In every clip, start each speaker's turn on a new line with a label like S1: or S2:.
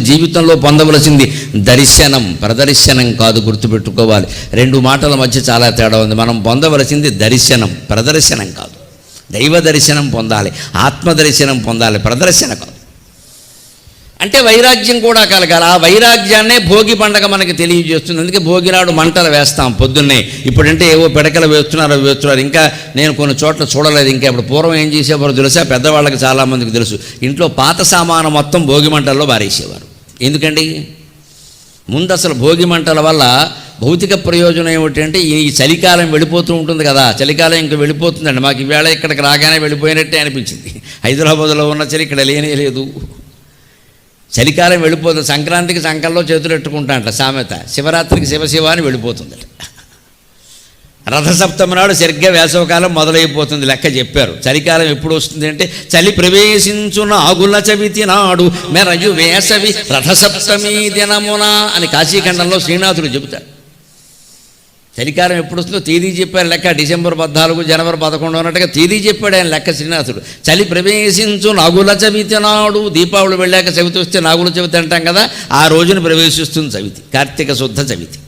S1: జీవితంలో పొందవలసింది దర్శనం ప్రదర్శనం కాదు గుర్తుపెట్టుకోవాలి. రెండు మాటల మధ్య చాలా తేడా ఉంది. మనం పొందవలసింది దర్శనం ప్రదర్శనం కాదు. దైవ దర్శనం పొందాలి ఆత్మదర్శనం పొందాలి ప్రదర్శన కాదు. అంటే వైరాగ్యం కూడా కలగాలి. ఆ వైరాగ్యాన్నే భోగి పండగ మనకి తెలియజేస్తుంది. అందుకే భోగినాడు మంటలు వేస్తాం పొద్దున్నే. ఇప్పుడంటే ఏవో పిడకలు వేస్తున్నారు అవి వేస్తున్నారు. ఇంకా నేను కొన్ని చోట్ల చూడలేదు. ఇంకా ఇప్పుడు పూర్వం ఏం చేసేవారు తెలుసా? పెద్దవాళ్ళకి చాలామందికి తెలుసు. ఇంట్లో పాత సామాను మొత్తం భోగి మంటల్లో బారేసేవారు ఎందుకండి? ముందు అసలు భోగి మంటల వల్ల భౌతిక ప్రయోజనం ఏమిటంటే ఈ చలికాలం వెళ్ళిపోతూ ఉంటుంది కదా. చలికాలం ఇంకా వెళ్ళిపోతుందండి. మాకు ఈవేళ ఇక్కడికి రాగానే వెళ్ళిపోయినట్టే అనిపించింది. హైదరాబాద్లో ఉన్న చలి ఇక్కడ లేనే లేదు. చలికాలం వెళ్ళిపోతుంది. సంక్రాంతికి సంకల్లో చేతులు ఎట్టుకుంటా అంట సామెత. శివరాత్రికి శివశివ అని వెళ్ళిపోతుంది రథసప్తమి నాడు సరిగ్గా వేసవకాలం మొదలైపోతుంది. లెక్క చెప్పారు. చలికాలం ఎప్పుడు వస్తుంది అంటే చలి ప్రవేశించున ఆగుల చవితి నాడు మెరయు వేసవి రథసప్తమి దినమున అని కాశీఖండంలో శ్రీనాథుడు చెబుతాడు. చలికాలం ఎప్పుడు వస్తుందో తేదీ చెప్పారు లెక్క. డిసెంబర్ పద్నాలుగు జనవరి పదకొండు అన్నట్టుగా తేదీ చెప్పాడు ఆయన లెక్క శ్రీనాథుడు. చలి ప్రవేశించు నాగుల చవితి నాడు దీపావళి వెళ్ళాక చవితి వస్తే నాగుల చవితి అంటాం కదా ఆ రోజున ప్రవేశిస్తుంది చవితి. కార్తీక శుద్ధ చవితి.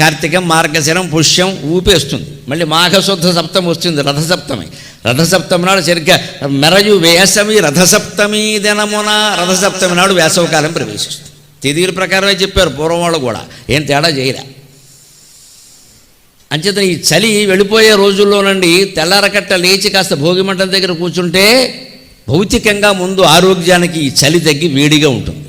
S1: కార్తీకం మార్గశిరం పుష్యం ఊపేస్తుంది. మళ్ళీ మాఘశుద్ధ సప్తమి వస్తుంది రథసప్తమి. రథసప్తమి నాడు సరిగ్గా మెరయు వేసవి రథసప్తమి దినమున రథసప్తమి నాడు వేసవకాలం ప్రవేశిస్తుంది. తిథిల ప్రకారమే చెప్పారు పూర్వం వాళ్ళు కూడా. ఏం తేడా చేయలే. అంచేత ఈ చలి వెళ్ళిపోయే రోజుల్లోనండి తెల్లారకట్ట లేచి కాస్త భోగిమంటల దగ్గర కూర్చుంటే భౌతికంగా ముందు ఆరోగ్యానికి ఈ చలి తగ్గి వేడిగా ఉంటుంది.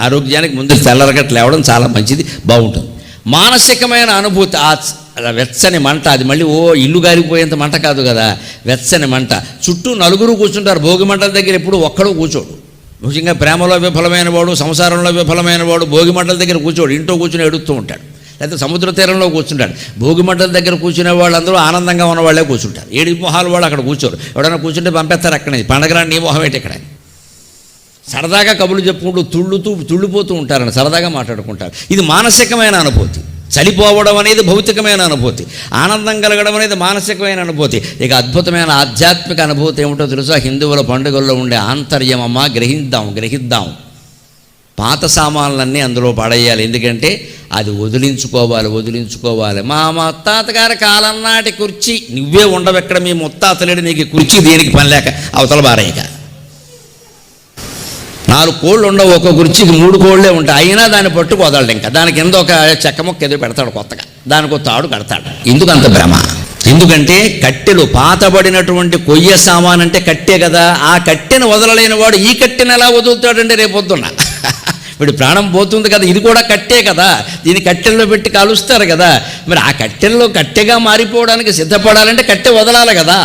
S1: ఆరోగ్యానికి ముందు తెల్లారకట్ట లేవడం చాలా మంచిది బాగుంటుంది. మానసికమైన అనుభూతి ఆ వెచ్చని మంట అది మళ్ళీ ఓ ఇల్లు గారిపోయేంత మంట కాదు కదా వెచ్చని మంట. చుట్టూ నలుగురు కూర్చుంటారు భోగి మంటల దగ్గర ఎప్పుడు ఒక్కడు కూర్చోడు. ముఖ్యంగా ప్రేమలో విఫలమైన వాడు సంసారంలో విఫలమైన వాడు భోగి మంటల దగ్గర కూర్చోడు ఇంట్లో కూర్చుని ఎడుతూ ఉంటాడు. లేకపోతే సముద్ర తీరంలో కూర్చుంటాడు. భోగి మంటల దగ్గర కూర్చునే వాళ్ళందరూ ఆనందంగా ఉన్న వాళ్ళే కూర్చుంటారు. ఏడు మొహాలు వాళ్ళు అక్కడ కూర్చోరు. ఎవడైనా కూర్చుంటే పంపేస్తారు అక్కడ పండగ నీ మొహం ఏంటి ఇక్కడ? సరదాగా కబుర్లు చెప్పుకుంటూ తుళ్ళుతూ తుళ్ళిపోతూ ఉంటారని సరదాగా మాట్లాడుకుంటారు. ఇది మానసికమైన అనుభూతి. చలిపోవడం అనేది భౌతికమైన అనుభూతి. ఆనందం కలగడం అనేది మానసికమైన అనుభూతి. ఇక అద్భుతమైన ఆధ్యాత్మిక అనుభూతి ఏమిటో తెలుసా? హిందువుల పండుగల్లో ఉండే ఆంతర్యమమ్మ గ్రహిద్దాం గ్రహిద్దాం. పాత సామాన్లన్నీ అందులో పడేయాలి. ఎందుకంటే అది వదిలించుకోవాలి వదిలించుకోవాలి. మా ముత్తాతగారి కాలం నాటి కుర్చీ. నువ్వే ఉండవెక్కడ మీ ముత్తాతలేడు నీకు కుర్చీ దేనికి పని లేక అవతల బారేయక నాలుగు కోళ్ళు ఉండవు ఒక కుర్చీకి మూడు కోళ్ళే ఉంటాయి. అయినా దాన్ని పట్టుకు వదలడు ఇంకా. దానికి కింద ఒక చెక్క మొక్క ఏదో పెడతాడు కొత్తగా. దానికి ఒక తాడు కడతాడు. ఎందుకు అంత భ్రమ? ఎందుకంటే కట్టెలు పాతబడినటువంటి కొయ్య సామాన్ అంటే కట్టే కదా. ఆ కట్టెను వదలలేని వాడు ఈ కట్టెను ఎలా వదులుతాడంటే రేపొద్దున్న ఇప్పుడు ప్రాణం పోతుంది కదా. ఇది కూడా కట్టే కదా. దీన్ని కట్టెల్లో పెట్టి కాలుస్తారు కదా. మరి ఆ కట్టెల్లో కట్టెగా మారిపోవడానికి సిద్ధపడాలంటే కట్టె వదలాలి కదా.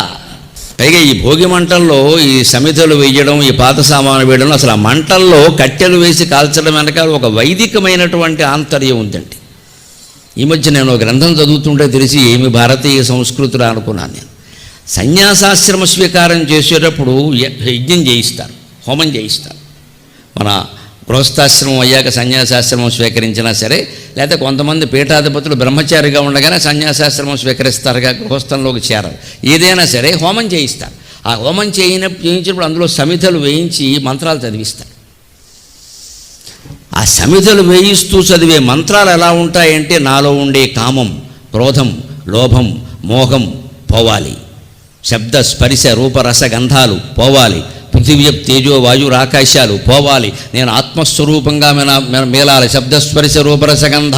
S1: పైగా ఈ భోగి మంటల్లో ఈ సమితలు వేయడం ఈ పాత సామాను వేయడం అసలు ఆ మంటల్లో కట్టెలు వేసి కాల్చడం వెనకాల ఒక వైదికమైనటువంటి ఆంతర్యం ఉందండి. ఈ మధ్య నేను ఒక గ్రంథం చదువుతుంటే తెలిసి ఏమి భారతీయ సంస్కృతులు అనుకున్నాను నేను. సన్యాసాశ్రమ స్వీకారం చేసేటప్పుడు యజ్ఞం చేయిస్తారు హోమం చేయిస్తారు. మన గృహస్థాశ్రమం అయ్యాక సన్యాసాశ్రమం స్వీకరించినా సరే లేకపోతే కొంతమంది పీఠాధిపతులు బ్రహ్మచారిగా ఉండగానే సన్యాసాశ్రమం స్వీకరిస్తారుగా గృహస్థంలోకి చేరరు. ఏదైనా సరే హోమం చేయిస్తారు. ఆ హోమం చేయన చేయించినప్పుడు అందులో సమితలు వేయించి మంత్రాలు చదివిస్తారు. ఆ సమితలు వేయిస్తూ చదివే మంత్రాలు ఎలా ఉంటాయంటే నాలో ఉండే కామం క్రోధం లోభం మోహం పోవాలి. శబ్ద స్పరిశ రూపరస గంధాలు పోవాలి. పృథివ్య తేజో వాయుర ఆకాశాలు పోవాలి. నేను ఆత్మస్వరూపంగా మెన మె- మేలాలి. శబ్దస్పర్శ రూపరస గంధ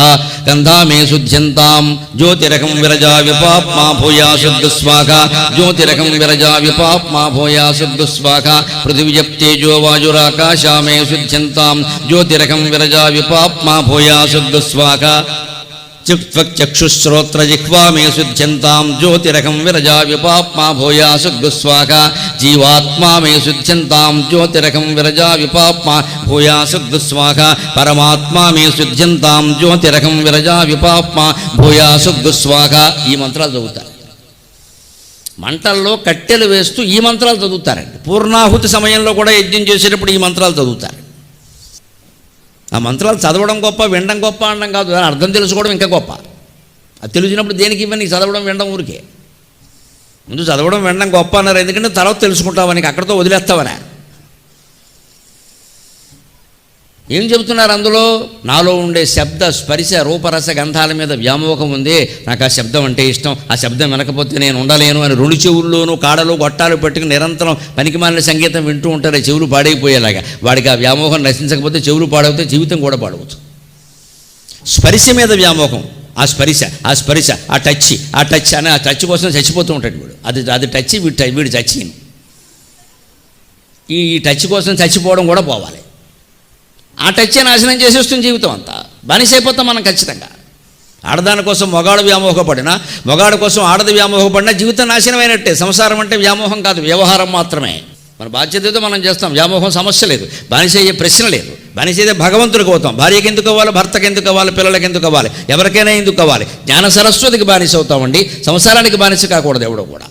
S1: గంధా మే శుద్ధ్యంతాం. జ్యోతిరకం విరజా విపాప్మా భూయా శుద్ధస్వాక. జ్యోతిరకం విరజా విపాప్మా భూయా శుద్ధస్వాక. పృథివ్య తేజో వాయురాకాశా మే శుద్ధ్యంతాం. జ్యోతిరకం విరజా విపాప్మా భూయా శుద్ధస్వాక. చక్షుశ్రోత్ర జిహ్వా మే శుద్ధ్యంతాం జ్యోతిరకం విరజా విపాప్మా భూయా శుద్ధస్వాక జీవాత్మా మే శుద్ధ్యంతాం జ్యోతిరకం విరజా విపాప్మా భూయా శుద్ధస్వాక పరమాత్మా మే శుద్ధ్యంతాం జ్యోతిరకం విరజా విపాప్మా భూయా శుద్ధస్వాక ఈ మంత్రాలు చదువుతారు। మంటల్లో కట్టెలు వేస్తూ ఈ మంత్రాలు చదువుతారండి। పూర్ణాహుతి సమయంలో కూడా యజ్ఞం చేసేటప్పుడు ఈ మంత్రాలు చదువుతారు। ఆ మంత్రాలు చదవడం గొప్ప వినడం గొప్ప అనడం కాదు. దాని అర్థం తెలుసుకోవడం ఇంకా గొప్ప. అది తెలిసినప్పుడు దేనికి ఇవ్వని? చదవడం వినడం ఊరికే. ముందు చదవడం వినడం గొప్ప అన్నారు. ఎందుకంటే తర్వాత తెలుసుకుంటావని అక్కడితో వదిలేస్తావనే ఏం చెబుతున్నారు అందులో? నాలో ఉండే శబ్ద స్పరిశ రూపరస గంధాల మీద వ్యామోహం ఉంది. నాకు ఆ శబ్దం అంటే ఇష్టం. ఆ శబ్దం వినకపోతే నేను ఉండలేను అని రెండు చెవుల్లోనూ కాడలు గొట్టాలు పెట్టుకుని నిరంతరం పనికిమాలిన సంగీతం వింటూ ఉంటారు ఆ చెవులు పాడైపోయేలాగా. వాడికి ఆ వ్యామోహం నశించకపోతే చెవులు పాడవుతాయి జీవితం కూడా పాడవచ్చు స్పరిశ మీద వ్యామోహం. ఆ స్పరిశ ఆ స్పరిశ ఆ టచ్ ఆ టచ్ అని ఆ టచ్ కోసం చచ్చిపోతూ ఉంటాడు వీడు. అది అది టచ్ వీడు ట- వీడు చచ్చి ఈ టచ్ కోసం చచ్చిపోవడం కూడా పోవాలి. ఆ టచ్చే నాశనం చేసేస్తుంది జీవితం అంతా. బానిసైపోతాం మనం ఖచ్చితంగా. ఆడదాని కోసం మొగాడు వ్యామోహపడినా మొగాడు కోసం ఆడది వ్యామోహపడినా జీవితం నాశనమైనట్టే. సంసారం అంటే వ్యామోహం కాదు వ్యవహారం మాత్రమే. మన బాధ్యతతో మనం చేస్తాం వ్యామోహం సమస్య లేదు. బానిస అయ్యే ప్రశ్న లేదు. బానిస అయితే భగవంతుడికి అవుతాం భార్యకి ఎందుకు అవ్వాలి భర్తకి ఎందుకు అవ్వాలి పిల్లలకి ఎందుకు అవ్వాలి ఎవరికైనా ఎందుకు అవ్వాలి? జ్ఞాన సరస్వతికి బానిస అవుతామండి సంసారానికి బానిస కాకూడదు ఎవడో కూడా.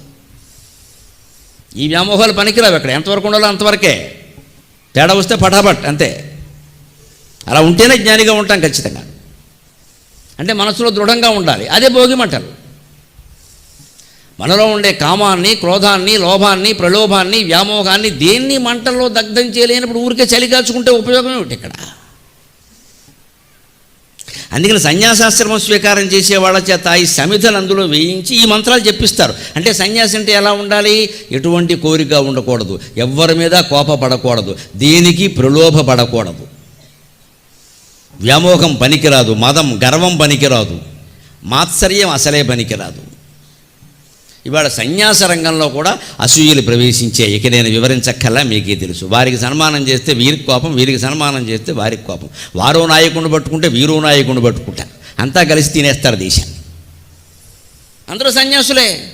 S1: ఈ వ్యామోహాలు పనికిరావు ఎక్కడ? ఎంతవరకు ఉండాలో అంతవరకే. తేడా వస్తే పటాపట్ అంతే. అలా ఉంటేనే జ్ఞానిగా ఉంటాం ఖచ్చితంగా. అంటే మనసులో దృఢంగా ఉండాలి. అదే భోగిమంటలు మనలో ఉండే కామాన్ని క్రోధాన్ని లోభాన్ని ప్రలోభాన్ని వ్యామోహాన్ని దేన్ని మంటల్లో దగ్ధం చేయలేనప్పుడు ఊరికే చలికాల్చుకుంటే ఉపయోగమే ఉపయోగం ఏమిటి ఇక్కడ? అందుకని సన్యాసాశ్రమం స్వీకారం చేసే వాళ్ళ చేత ఈ సమిధలు అందులో వేయించి ఈ మంత్రాలు చెప్పిస్తారు. అంటే సన్యాసి అంటే ఎలా ఉండాలి? ఎటువంటి కోరిక ఉండకూడదు. ఎవరి మీద కోపపడకూడదు. దేనికి ప్రలోభపడకూడదు? వ్యామోహం పనికిరాదు మదం గర్వం పనికిరాదు మాత్సర్యం అసలే పనికిరాదు. ఇవాళ సన్యాస రంగంలో కూడా అసూయలు ప్రవేశించే ఇక నేను వివరించక్కల్లా మీకే తెలుసు. వారికి సన్మానం చేస్తే వీరికి కోపం వీరికి సన్మానం చేస్తే వారికి కోపం. వారో నాయకుడిని పట్టుకుంటే వీరో నాయకుడిని పట్టుకుంటారు. అంతా కలిసి తినేస్తారు దేశాన్ని. అందరూ సన్యాసులే.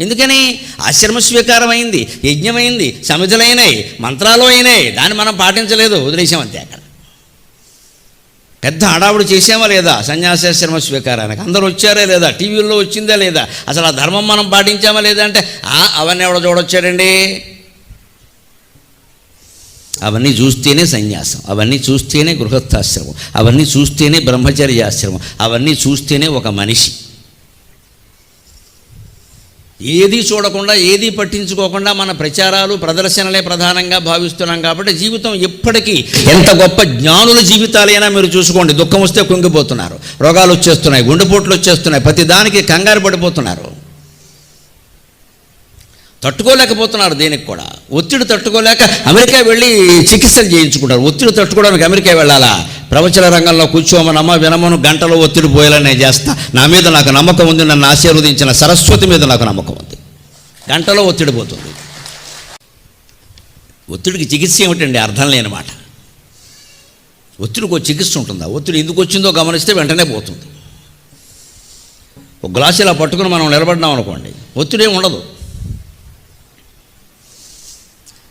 S1: ఎందుకని? ఆశ్రమ స్వీకారం అయింది యజ్ఞమైంది సమిధులైనాయి మంత్రాలు అయినాయి. దాన్ని మనం పాటించలేదు వదిలేసాం అంతే అక్కడ. పెద్ద హడావుడు చేసామా లేదా? సన్యాసాశ్రమ స్వీకారానికి. అందరూ వచ్చారా లేదా? టీవీల్లో వచ్చిందా లేదా? అసలు ఆ ధర్మం మనం పాటించామా లేదా అంటే "ఆ, అవన్నీ ఎవడో చూడొచ్చాడండి? అవన్నీ చూస్తేనే సన్యాసం అవన్నీ చూస్తేనే గృహస్థాశ్రమం అవన్నీ చూస్తేనే బ్రహ్మచర్యాశ్రమం అవన్నీ చూస్తేనే ఒక మనిషి. ఏది చూడకుండా ఏది పట్టించుకోకుండా మన ప్రచారాలు ప్రదర్శనలే ప్రధానంగా భావిస్తున్నాం కాబట్టి జీవితం ఎప్పటికీ ఎంత గొప్ప జ్ఞానుల జీవితాలైనా మీరు చూసుకోండి. దుఃఖం వస్తే కుంగిపోతున్నారు. రోగాలు వచ్చేస్తున్నాయి. గుండెపోట్లు వచ్చేస్తున్నాయి. ప్రతి దానికి కంగారు పడిపోతున్నారు. తట్టుకోలేకపోతున్నారు దేనికి కూడా. ఒత్తిడి తట్టుకోలేక అమెరికా వెళ్ళి చికిత్సలు చేయించుకుంటారు. ఒత్తిడి తట్టుకోవడానికి అమెరికా వెళ్ళాలా? ప్రవచన రంగంలో కూర్చోమనమ్మ వినమను గంటలో ఒత్తిడి పోయేలా నేను చేస్తా. నా మీద నాకు నమ్మకం ఉంది నన్ను ఆశీర్వదించిన సరస్వతి మీద నాకు నమ్మకం ఉంది. గంటలో ఒత్తిడి పోతుంది. ఒత్తిడికి చికిత్స ఏమిటండి? అర్థం లేని మాట. ఒత్తిడికి ఒక చికిత్స ఉంటుందా? ఒత్తిడి ఎందుకు వచ్చిందో గమనిస్తే వెంటనే పోతుంది. ఒక గ్లాస్ ఇలా పట్టుకుని మనం నిలబడినాం అనుకోండి ఒత్తిడి ఏమి ఉండదు.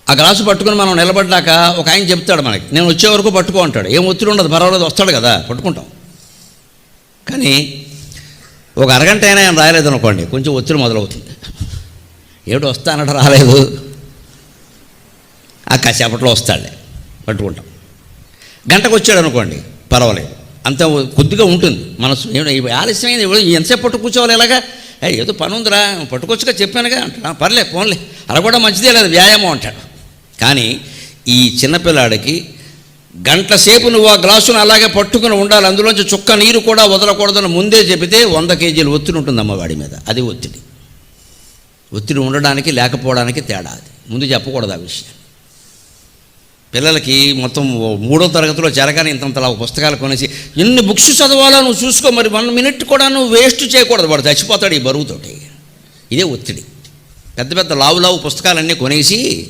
S1: ఆ గ్లాసు పట్టుకుని మనం నిలబడ్డాక ఒక ఆయన చెప్తాడు మనకి నేను వచ్చే వరకు పట్టుకో అంటాడు. ఏం ఒత్తిడి ఉండదు పర్వాలేదు వస్తాడు కదా పట్టుకుంటాం. కానీ ఒక అరగంట అయినా ఆయన రాయలేదు అనుకోండి కొంచెం ఒత్తిడి మొదలవుతుంది. ఏడు వస్తా అన్నట్టు రాలేదు. ఆ కాసేపట్లో వస్తాడులే పట్టుకుంటాం. గంటకు వచ్చాడు అనుకోండి పర్వాలేదు. అంత కొద్దిగా ఉంటుంది మనసు. ఆలస్యమైంది ఎంతసేపు పట్టు కూర్చోవాలి ఎలాగా? ఏదో పని ఉందిరా పట్టుకొచ్చుగా చెప్పానుగా అంటాడు. "ఆ, పర్లే పోన్లే అలా కూడా మంచిదే లేదు వ్యాయామం అంటాడు. కానీ ఈ చిన్నపిల్లాడికి గంట సేపు నువ్వు ఆ గ్లాసును అలాగే పట్టుకుని ఉండాలి అందులోంచి చుక్క నీరు కూడా వదలకూడదని ముందే చెబితే వంద కేజీలు ఒత్తిడి ఉంటుందమ్మ వాడి మీద. అది ఒత్తిడి. ఒత్తిడి ఉండడానికి లేకపోవడానికి తేడా అది. ముందు చెప్పకూడదు ఆ విషయం. పిల్లలకి మొత్తం మూడో తరగతిలో చేరగానే ఇంతంతలా పుస్తకాలు కొనేసి ఎన్ని బుక్స్ చదవాలో నువ్వు చూసుకో మరి వన్ మినిట్ కూడా నువ్వు వేస్ట్ చేయకూడదు. వాడు చచ్చిపోతాడు ఈ బరువుతోటి ఇదే ఒత్తిడి. పెద్ద పెద్ద లావు లావు పుస్తకాలన్నీ కొనేసి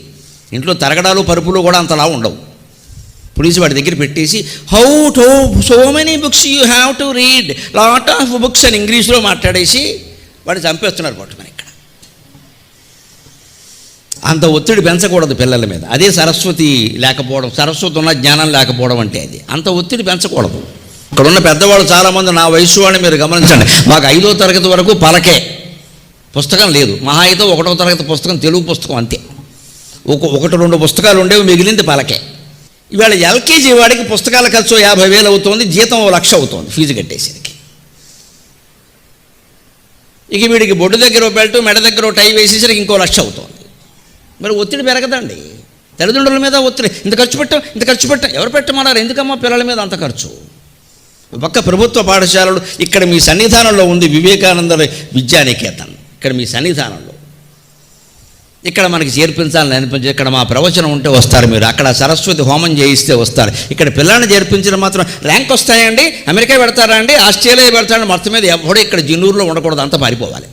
S1: ఇంట్లో తరగడాలు పరుపులు కూడా అంత ఉండవు. పులిసి వాడి దగ్గర పెట్టేసి how to so many books you have to read lot of books అని ఇంగ్లీష్లో మాట్లాడేసి వాడు చంపేస్తున్నారు పట్టుమని ఇక్కడ. అంత ఒత్తిడి పెంచకూడదు పిల్లల మీద. అదే సరస్వతి లేకపోవడం సరస్వతి ఉన్న జ్ఞానం లేకపోవడం అంటే అది. అంత ఒత్తిడి పెంచకూడదు. ఇక్కడ ఉన్న పెద్దవాళ్ళు చాలామంది నా వయసు వాళ్ళని మీరు గమనించండి. మాకు ఐదో తరగతి వరకు పలకే. పుస్తకం లేదు. మహా అయితే ఒకటో తరగతి పుస్తకం తెలుగు పుస్తకం అంతే. ఒక ఒకటి రెండు పుస్తకాలు ఉండేవి మిగిలింది పలకే. ఇవాళ ఎల్కేజీ వాడికి పుస్తకాల ఖర్చు యాభై వేలు అవుతుంది జీతం ఓ లక్ష అవుతుంది ఫీజు కట్టేసరికి. ఇక వీడికి బొడ్డు దగ్గర బెల్ట్ మెడ దగ్గర టై వేసేసరికి ఇంకో లక్ష అవుతుంది. మరి ఒత్తిడి పెరగదండి. తల్లిదండ్రుల మీద ఒత్తిడి. ఇంత ఖర్చు పెట్టాం ఇంత ఖర్చు పెట్టాం. ఎవరు పెట్టమన్నారు? ఎందుకమ్మా పిల్లల మీద అంత ఖర్చు? ఒక పక్క ప్రభుత్వ పాఠశాలలు ఇక్కడ మీ సన్నిధానంలో ఉంది వివేకానంద విద్యానికేతన్. ఇక్కడ మీ సన్నిధానంలో ఇక్కడ మనకి చేర్పించాలని అనిపించి ఇక్కడ మా ప్రవచనం ఉంటే వస్తారు మీరు. అక్కడ సరస్వతి హోమం చేయిస్తే వస్తారు. ఇక్కడ పిల్లల్ని చేర్పించడం మాత్రం ర్యాంక్ వస్తాయండి. అమెరికా పెడతారా అండి? ఆస్ట్రేలియా పెడతారండి మొత్తం మీద ఎవడో ఇక్కడ జిన్నూరులో ఉండకూడదు. అంతా పారిపోవాలి.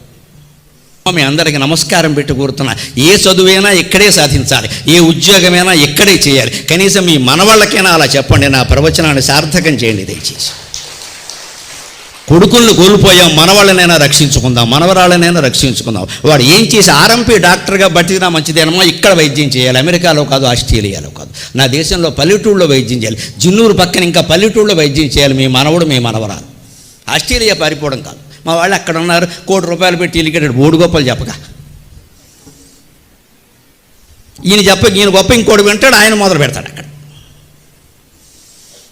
S1: మీ అందరికీ నమస్కారం పెట్టి కూరుతున్నా. ఏ చదువైనా ఇక్కడే సాధించాలి. ఏ ఉద్యోగమైనా ఇక్కడే చేయాలి. కనీసం మీ మనవాళ్ళకైనా అలా చెప్పండి. నా ప్రవచనాన్ని సార్థకం చేయండి దయచేసి. కొడుకులను కోల్పోయాం మనవాళ్ళనైనా రక్షించుకుందాం మనవరాళ్ళనైనా రక్షించుకుందాం. వాడు ఏం చేసి ఆర్ఎంపీ డాక్టర్గా బతికినా మంచిదేనమ్మా ఇక్కడ వైద్యం చేయాలి అమెరికాలో కాదు ఆస్ట్రేలియాలో కాదు. నా దేశంలో పల్లెటూళ్ళలో వైద్యం చేయాలి జిన్నూరు పక్కన ఇంకా పల్లెటూళ్ళలో వైద్యం చేయాలి మీ మనవడు మీ మనవరాలు. ఆస్ట్రేలియా పారిపోవడం కాదు. మా వాళ్ళు అక్కడ ఉన్నారు కోటి రూపాయలు పెట్టి ఇల్లికెట్టాడు మూడు గొప్పలు చెప్పగా ఈయన చెప్ప ఈయన గొప్ప ఇంకోటి వింటాడు ఆయన మొదలు పెడతాడు అక్కడ.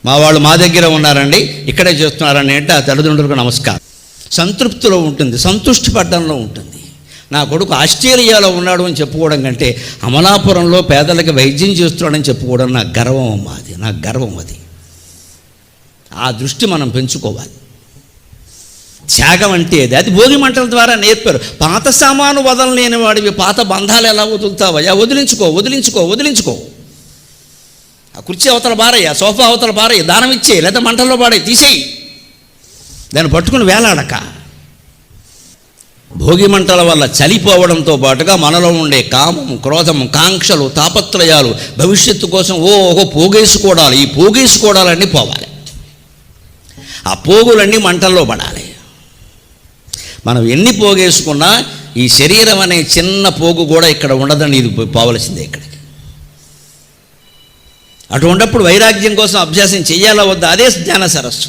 S1: మా వాళ్ళు మా దగ్గర ఉన్నారండి ఇక్కడే చేస్తున్నారని అంటే ఆ తల్లిదండ్రులకు నమస్కారం. సంతృప్తిలో ఉంటుంది సంతృష్టి పడ్డంలో ఉంటుంది. నా కొడుకు ఆస్ట్రేలియాలో ఉన్నాడు అని చెప్పుకోవడం కంటే అమలాపురంలో పేదలకు వైద్యం చేస్తున్నాడని చెప్పుకోవడం నా గర్వం అమ్మా అది నా గర్వం అది. ఆ దృష్టి మనం పెంచుకోవాలి. త్యాగం అంటే అది అది భోగి మంటల ద్వారా నేర్పారు. పాత సామాను వదలలేని వాడివి పాత బంధాలు ఎలా వదులుతావయ్యా? వదిలించుకో వదిలించుకో వదిలించుకో. కుర్చీ అవతల పారయ్యా సోఫా అవతల పారయ్య దానం ఇచ్చేయి లేదా మంటల్లో పాడే తీసేయి. దాన్ని పట్టుకుని వేలాడక. భోగి మంటల వల్ల చలిపోవడంతో పాటుగా మనలో ఉండే కామం క్రోధం కాంక్షలు తాపత్రయాలు భవిష్యత్తు కోసం ఓ ఓహో పోగేసుకోవడాలి ఈ పోగేసుకోవడాలన్నీ పోవాలి. ఆ పోగులన్నీ మంటల్లో పడాలి. మనం ఎన్ని పోగేసుకున్నా ఈ శరీరం అనే చిన్న పోగు కూడా ఇక్కడ ఉండదని ఇది పోవలసిందే ఇక్కడ. అటువంటిప్పుడు వైరాగ్యం కోసం అభ్యాసం చేయాలా వద్దా? అదే జ్ఞాన సరస్సు.